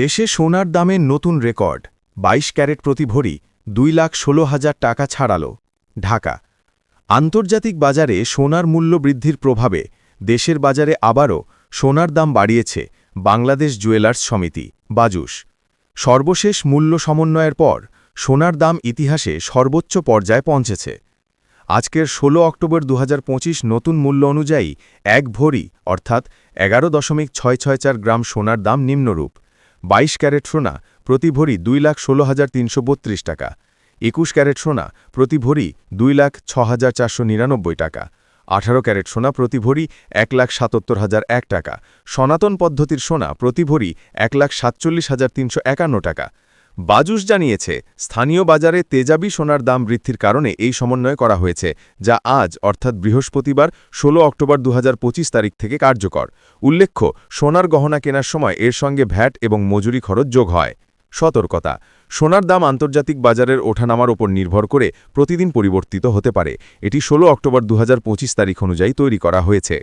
দেশে সোনার দামের নতুন রেকর্ড। ২২ ক্যারেট প্রতি ভরি দুই লাখ ষোলো হাজার টাকা ছাড়াল। ঢাকা। আন্তর্জাতিক বাজারে সোনার মূল্য বৃদ্ধির প্রভাবে দেশের বাজারে আবারও সোনার দাম বাড়িয়েছে বাংলাদেশ জুয়েলার্স সমিতি বাজুস সর্বশেষ মূল্য সমন্বয়ের পর সোনার দাম ইতিহাসে সর্বোচ্চ পর্যায়ে পৌঁছেছে। আজকের ১৬ অক্টোবর দু হাজার পঁচিশ নতুন মূল্য অনুযায়ী এক ভরি, অর্থাৎ এগারো দশমিক ছয় ছয় চার গ্রাম সোনার দাম নিম্নরূপ। ২২ ক্যারেট সোনা প্রতি ভরি দুই লাখ ষোলো হাজার তিনশো বত্রিশ টাকা। একুশ ক্যারেট সোনা প্রতি ভরি দুই লাখ ছ হাজার চারশো নিরানব্বই টাকা। আঠারো ক্যারেট সোনা প্রতি ভরি এক লাখ সাতাত্তর হাজার এক টাকা। সনাতন পদ্ধতির সোনা প্রতি ভরি এক লাখ সাতচল্লিশ হাজার তিনশো একান্ন টাকা। বাজুস জানিয়েছে, স্থানীয় বাজারে তেজাবি সোনার দাম বৃদ্ধির কারণে এই সমন্বয় করা হয়েছে, যা আজ, অর্থাৎ বৃহস্পতিবার ১৬ অক্টোবর দু হাজার পঁচিশ তারিখ থেকে কার্যকর। উল্লেখ্য, সোনার গহনা কেনার সময় এর সঙ্গে ভ্যাট এবং মজুরি খরচ যোগ হয়। সতর্কতা, সোনার দাম আন্তর্জাতিক বাজারের ওঠানামার ওপর নির্ভর করে প্রতিদিন পরিবর্তিত হতে পারে। এটি ১৬ অক্টোবর দু হাজার পঁচিশ তারিখ অনুযায়ী তৈরি করা হয়েছে।